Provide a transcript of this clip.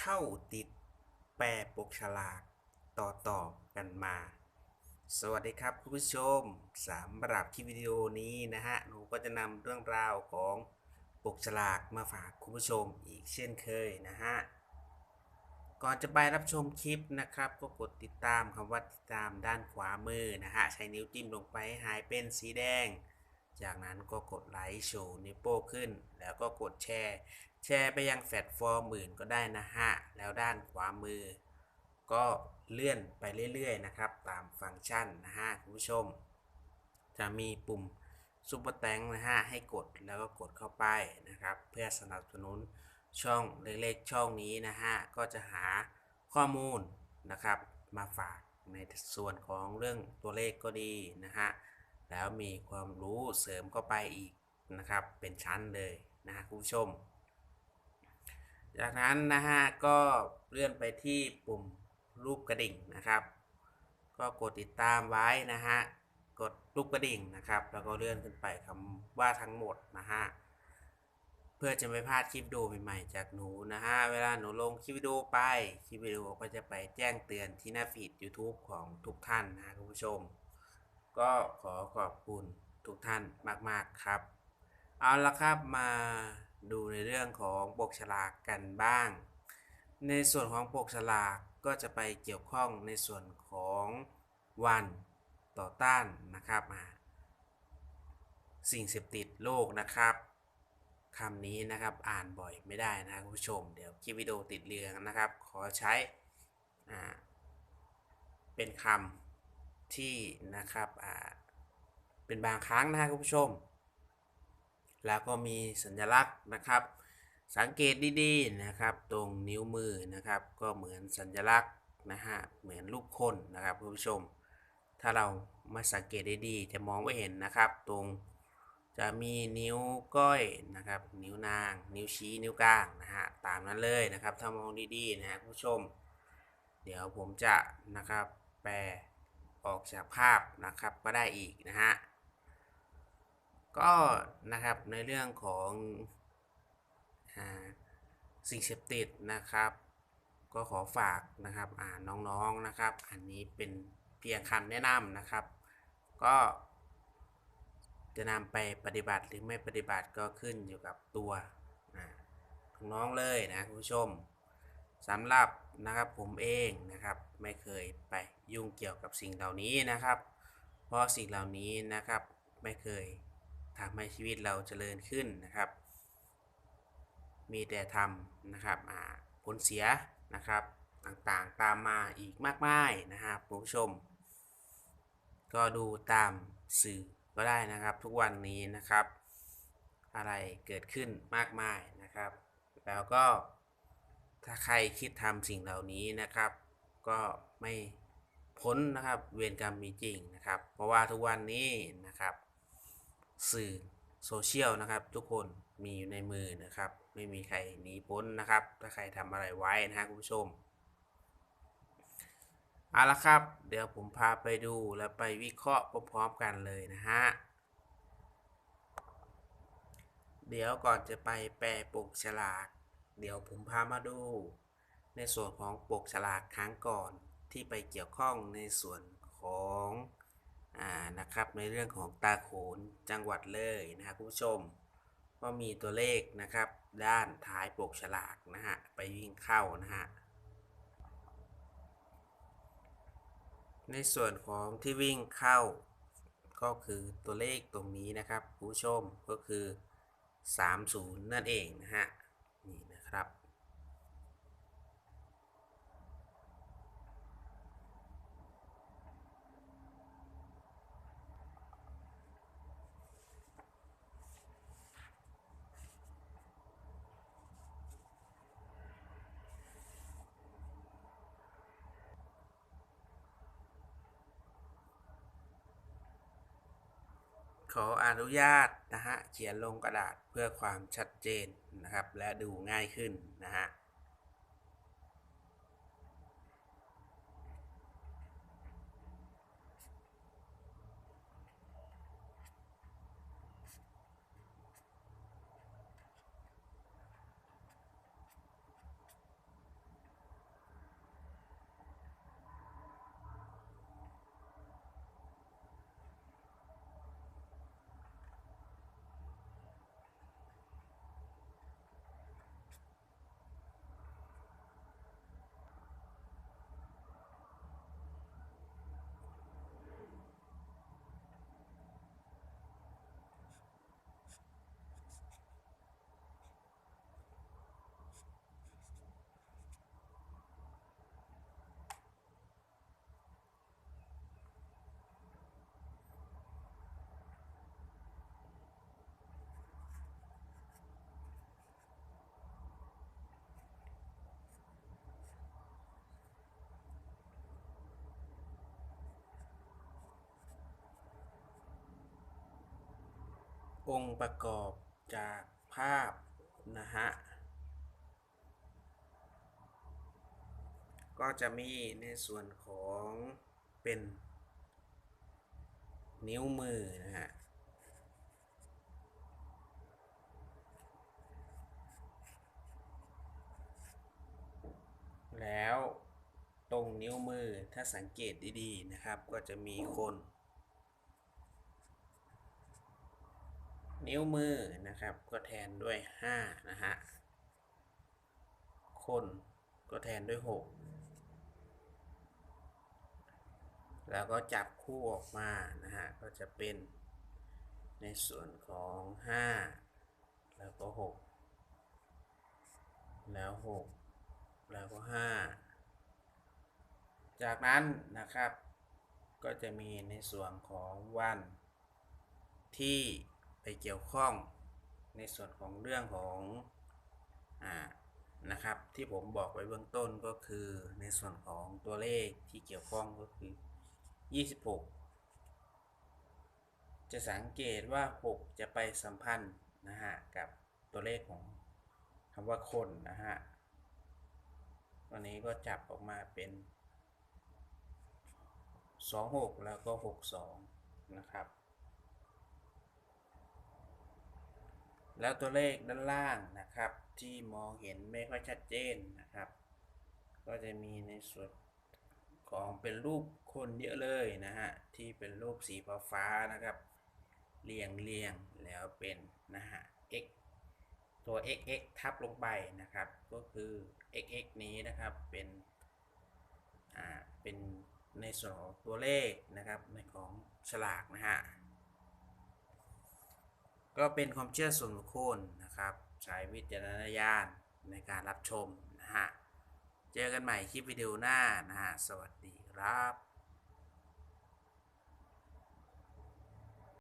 เข้าติดแปรปกฉลากต่อต่อกันมา สวัสดีครับคุณผู้ชมสำหรับคลิปวิดีโอนี้นะฮะหนูก็จะนำเรื่องราวของปกฉลากมาฝากคุณผู้ชมอีกเช่นเคยนะฮะก่อนจะไปรับชมคลิปนะครับ ก็กดติดตามคำว่าติดตามด้านขวามือนะฮะใช้นิ้วจิ้มลงไปให้หายเป็นสีแดง จากนั้นก็กดไลค์โชว์นิ้วโป้ขึ้น แล้วก็กดแชร์ แชร์ไปยังแฟลตฟอร์มอื่นก็ได้นะฮะ แล้วด้านขวามือ ก็เลื่อนไปเรื่อยๆนะครับ ตามฟังก์ชันนะฮะคุณผู้ชม จะมีปุ่มซุปเปอร์แตงนะฮะให้กดแล้วก็กดเข้าไปนะครับ เพื่อสนับสนุนช่องเล็กๆช่องนี้นะฮะก็จะหาข้อมูลนะครับมาฝากในส่วนของเรื่องตัวเลขก็ดีนะฮะ แล้วมีความรู้เสริมเข้าไปอีกนะครับ เป็นชั้นเลยนะคุณผู้ชม จากนั้นนะฮะก็เลื่อนไปที่ปุ่มรูปกระดิ่งนะครับ ก็กดติดตามไว้นะฮะกดรูปกระดิ่งนะครับ แล้วก็เลื่อนขึ้นไปคำว่าทั้งหมดนะฮะเพื่อจะไม่พลาดคลิปดีโอใหม่ๆจากหนูนะฮะ เวลาหนูลงคลิปวิดีโอไป คลิปวิดีโอก็จะไปแจ้งเตือนที่หน้าฟีด YouTube ของทุกท่านนะคุณผู้ชม ก็ขอขอบคุณทุกท่านมาก ๆ ครับ เอาละครับมาดูในเรื่องของปกฉลากกันบ้าง ในส่วนของปกฉลากก็จะไปเกี่ยวข้องในส่วนของวันต่อต้านนะครับอ่าสิ่งเสพติดโลกนะครับคำนี้นะครับอ่านบ่อยไม่ได้นะคุณผู้ชม เดี๋ยวคลิปวิดีโอติดเรืองนะครับ ขอใช้เป็นคำ ที่นะครับอ่าเป็นบางครั้งนะครับคุณผู้ชม แล้วก็มีสัญลักษณ์นะครับ สังเกตดีๆนะครับ ตรงนิ้วมือนะครับ ก็เหมือนสัญลักษณ์นะฮะเหมือนรูปคนนะครับคุณผู้ชม ถ้าเรามาสังเกตดีๆจะมองไม่เห็นนะครับ ตรงจะมีนิ้วก้อยนะครับ นิ้วนาง นิ้วชี้นิ้วกลางนะฮะตามนั้นเลยนะครับ ถ้ามองดีๆนะฮะคุณผู้ชม เดี๋ยวผมจะนะครับแปล ออกจากภาพนะครับก็ได้อีกนะฮะก็นะครับในเรื่องของอสิ่งเสพติดนะครับ ก็ขอฝากนะครับน้องๆนะครับ อันนี้เป็นเพียงคำแนะนำนะครับ ก็จะนำไปปฏิบัติหรือไม่ปฏิบัติก็ขึ้นอยู่กับตัวน้องเลยนะคุณผู้ชม สำหรับนะครับผมเองนะครับไม่เคยไปยุ่งเกี่ยวกับสิ่งเหล่านี้นะครับ เพราะสิ่งเหล่านี้นะครับไม่เคยทำให้ชีวิตเราเจริญขึ้นนะครับ มีแต่ทำนะครับผลเสียนะครับต่างๆตามมาอีกมากมายนะครับผู้ชม ก็ดูตามสื่อก็ได้นะครับ ทุกวันนี้นะครับ อะไรเกิดขึ้นมากมายนะครับ แล้วก็ ถ้าใครคิดทำสิ่งเหล่านี้นะครับ ก็ไม่พ้นนะครับ เวรกรรมมีจริงนะครับ เพราะว่าทุกวันนี้นะครับ สื่อโซเชียลนะครับ ทุกคนมีอยู่ในมือนะครับ ไม่มีใครหนีพ้นนะครับ ถ้าใครทำอะไรไว้นะฮะคุณผู้ชมเอาละครับ เดี๋ยวผมพาไปดูแล้วไปวิเคราะห์พร้อมๆกันเลยนะฮะเดี๋ยวก่อนจะไปแปลปกฉลาก เดี๋ยวผมพามาดู ในส่วนของปกฉลากครั้งก่อนที่ไปเกี่ยวข้องในส่วนของอ่านะครับในเรื่องของตาโขนจังหวัดเลยนะครับคุณผู้ชมก็มีตัวเลขนะครับ ด้านท้ายปกฉลากนะฮะไปวิ่งเข้านะฮะในส่วนของที่วิ่งเข้า ก็คือตัวเลขตรงนี้นะครับคุณผู้ชมก็คือ 30 นั่นเองนะฮะนี่ นะครับ ขออนุญาตนะฮะเขียนลงกระดาษเพื่อความชัดเจนนะครับ และดูง่ายขึ้นนะฮะ องค์ประกอบจากภาพนะฮะ ก็จะมีในส่วนของเป็นนิ้วมือนะฮะ แล้วตรงนิ้วมือถ้าสังเกตดีๆนะครับ ก็จะมีคน นิ้วมือนะครับ ก็แทนด้วย 5 นะฮะ คนก็แทนด้วย 6 แล้วก็จับคู่ออกมานะฮะ ก็จะเป็นในส่วนของ 5 แล้วก็ 6 แล้ว 6 แล้วก็ 5 จากนั้นนะครับ ก็จะมีในส่วนของวันที่ ไปเกี่ยวข้องในส่วนของเรื่องของอ่านะครับที่ผมบอกไว้เบื้องต้นก็คือในส่วนของตัวเลขที่เกี่ยวข้องก็คือ 26 จะสังเกตว่า 6 จะไปสัมพันธ์นะฮะกับตัวเลขของคำว่าคนนะฮะวันนี้ก็จับออกมาเป็น 26 แล้วก็ 62 นะครับ แล้วตัวเลขด้านล่างนะครับ ที่มองเห็นไม่ค่อยชัดเจนนะครับ ก็จะมีในส่วนของเป็นรูปคนเยอะเลยนะฮะที่เป็นรูปสีฟ้านะครับ เรียงเรียงแล้วเป็นนะฮะ x ตัว xx ทับลงไปนะครับ ก็คือ xx นี้นะครับเป็นอ่าเป็นในส่วนของตัวเลขนะครับในของฉลากนะฮะ ก็เป็นความเชื่อส่วนบุคคลนะครับ ใช้วิจารณญาณในการรับชมนะฮะ เจอกันใหม่คลิปวิดีโอหน้านะฮะ สวัสดีครับ